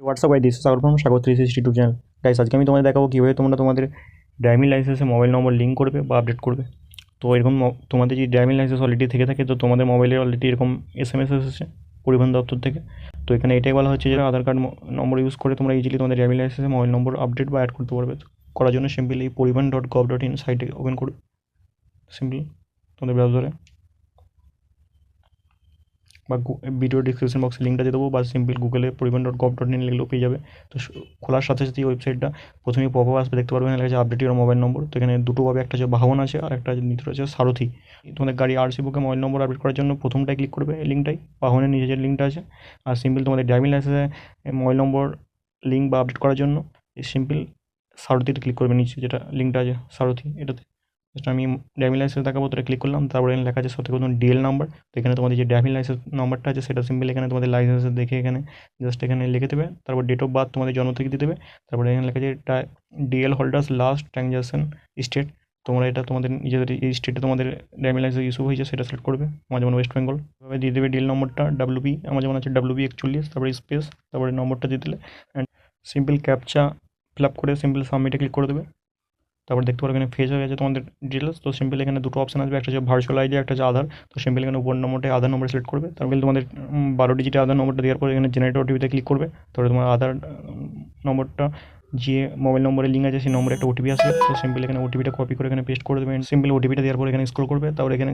WhatsApp I this স্বাগত স্বাগত three sixty two channel guys আজকে আমি তোমাদের দেখাবো কীভাবে তোমরা তোমাদের ড্রাইভিং লাইসেন্সে মোবাইল নম্বর লিঙ্ক করবে বা আপডেট করবে। তো এরকম তোমাদের যদি ড্রাইভিং লাইসেন্স অলরেডি থেকে থাকে, তো তোমাদের মোবাইলে অলরেডি এরকম এস এম এস এসেছে পরিবহন দপ্তর থেকে। তো এখানে এটাই বলা হচ্ছে যে আধার কার্ড নম্বর ইউজ করে তোমরা ইজিলি তোমাদের ড্রাইভিং লাইসেন্সে মোবাইল নম্বর আপডেট বা অ্যাড করতে পারবে। করার জন্য simply Parivahan dot gov dot in সাইটে ওপেন করবে সিম্পলি তোমাদের ব্রাউজারে বা ভিডিও ডিসক্রিপশন বক্সে লিঙ্কটা দিয়ে দেবো বা সিম্পল গুগলে পরিবহন ডট গভ ডট ইন লিখলেও পেয়ে যাবে। তো খোলার সাথে সাথে ওয়েবসাইটটা প্রথমেই পপ আসবে, দেখতে পারবে এখানে আছে আপডেট ইউর মোবাইল নম্বর তো এখানে দুটো পাবে, একটা হচ্ছে বাহন আছে আর একটা নিতে রয়েছে সারথি। তোমাদের গাড়ি আরসি বুকে মোবাইল নম্বর আপডেট করার জন্য প্রথমটাই ক্লিক করবে এই লিঙ্কটাই বাহনের নিচে যে লিঙ্কটা আছে। আর সিম্পল তোমাদের ড্রাইভিং লাইসেন্সে মোবাইল নম্বর লিঙ্ক বা আপডেট করার জন্য সিম্পল সারথিতে ক্লিক করবে নিচে যেটা লিঙ্কটা আছে সারথি, এটাতে। জাস্ট আমি ড্রাইভিং লাইসেন্স দেখাবো, তো ক্লিক করলাম, তারপরে এখানে লেখা আছে সত্যি প্রথম ডিএল নাম্বার তো এখানে তোমাদের যে ড্রাইভিং লাইসেন্স নাম্বারটা আছে, সেটা সিম্পল এখানে তোমাদের লাইসেন্স দেখে এখানে জাস্ট এখানে লিখে দেবে। তারপর ডেট অফ বার্থ তোমাদের জন্ম থেকে দিয়ে দেবে। তারপরে এখানে লেখা আছে DL holders last transaction state তোমরা এটা তোমাদের নিজেদের এই স্টেটে তোমাদের ড্রাইভিং লাইসেন্স ইস্যু হয়েছে, সেটা সিলেক্ট করবে। আমার যেমন ওয়েস্ট বেঙ্গল এভাবে দিয়ে দেবে ডিএল নম্বরটা ডাব্লিউবি আমার যেমন আছে ডাব্লিউবি একচল্লিশ, তারপরে স্পেস তারপরে নম্বরটা দিয়ে দিলে। And simple captcha fill up করে সিম্পল সাবমিটে ক্লিক করে দেবে। তারপর দেখতে পারো এখানে ফেজ হয়ে গেছে তোমাদের ডিটেলস তো সিম্পল এখানে দুটো অপশন আসবে, একটা হচ্ছে ভার্চুয়াল আইডি একটা হচ্ছে আধার তো সিম্পল এখানে উপর নম্বরটা আধার নম্বর সিলেক্ট করবে। তারপর তোমাদের বারো ডিজিটের আধার নম্বরটা দেওয়ার পরে এখানে জেনারেট ওটিপিতে ক্লিক করবে। তারপরে তোমার আধার নম্বরটা যে মোবাইল নম্বরে লিঙ্ক আছে সেই নম্বরে একটা ওটিপি আসবে। তো সিম্পল এখানে ওটিপিটা কপি করে এখানে পেস্ট করে দেবেন সিম্পল ওটিপিটা দেওয়ার পর এখানে স্ক্রল করবে। তারপর এখানে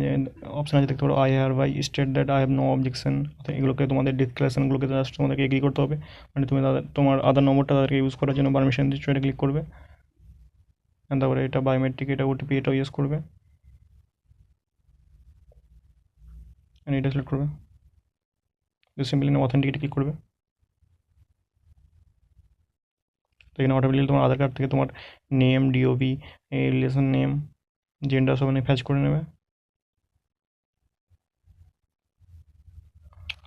অপশন আছে, দেখতে পারো I hereby state that I have no objection এগুলোকে তোমাদের ডিসক্লারেশনগুলোকে জাস্ট তোমাদেরকে এগ্রি করতে হবে। মানে তুমি তোমার আধার নম্বরটা তাদেরকে ইউজ করার জন্য পারমিশন দিচ্ছ, এটা ক্লিক করবে। তারপরে এটা বায়োমেট্রিক এটা ওটিপি এটাও ইউজ করবে। এটা সিলেক্ট করবে। সিম্পলি অথেন্টিকেটে ক্লিক করবে। তো এখানে অটোমেটিক্যালি তোমার আধার কার্ড থেকে তোমার name DOB relation name gender সব ফ্যাচ করে নেবে।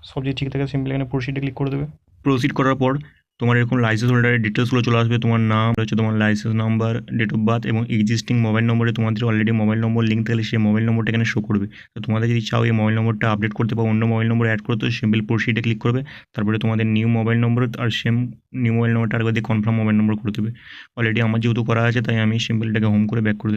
সব যদি ঠিক থাকে সিম্পলি এখানে প্রসিডে ক্লিক করে দেবে। প্রসিড করার পর তোমার এরকম লাইসেন্স হোল্ডারের ডিটেলসগুলো চলে আসবে। তোমার নাম হচ্ছে তোমার license number date of birth এবং এক্সিস্টিং মোবাইল নম্বরে তোমাদের অলরেডি মোবাইল নম্বর লিঙ্ক থাকলে সেই মোবাইল নম্বরটা এখানে শো করবে। তো তোমাদের যদি চাও এই মোবাইল নম্বরটা আপডেট করতে বা অন্য মোবাইল নম্বর অ্যাড করতে সিম্পল প্রসিডে ক্লিক করবে। তারপরে তোমাদের নিউ মোবাইল নম্বর আর সেম নিউ মোবাইল নম্বরটা আরেকবার দিয়ে কনফার্ম মোবাইল নম্বর করে দেবে। অলরেডি আমার যেহেতু করা আছে, তাই আমি সিম্পলটাকে হোম করে ব্যাক করে